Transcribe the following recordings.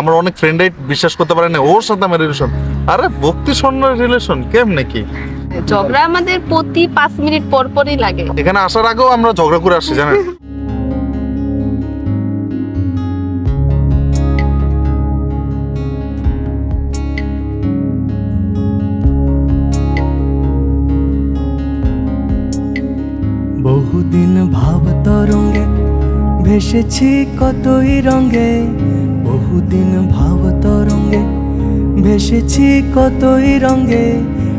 আমার অনেক ফ্রেন্ডই বিশ্বাস করতে পারে না ওর সাথে আমার রিলেশন আরে ভক্তি স্বর্ণ রিলেশন কেমনে কি? ঝগড়া আমাদের প্রতি পাঁচ মিনিট পর পরই লাগে। এখানে আসার আগেও আমরা ঝগড়া করে আসছি জানেন? বহুদিন ভাব তরঙ্গে ভেসেছি কতই রঙ্গে ভেসেছি কতই রঙ্গে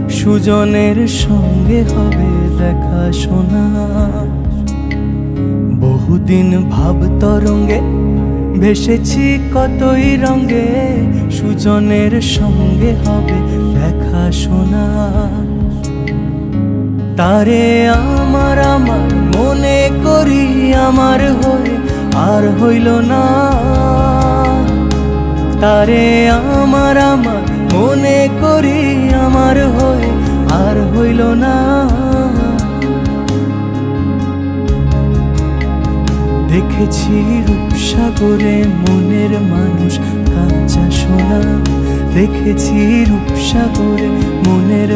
সুজনের সঙ্গে হবে দেখা শোনা। বহুদিন ভাব তরঙ্গে ভেসেছি কতই রঙ্গে সুজনের সঙ্গে হবে দেখা শোনা। তারে আমার আমার মনে করি আমার হয়ে, আর হইল না তারে আমার আমার, মনে করি আমার হয়ে আর হইল না। দেখেছি রূপসাগরে মনের মানুষ কাঁচা সোনা। দেখেছি রূপসাগরে মনের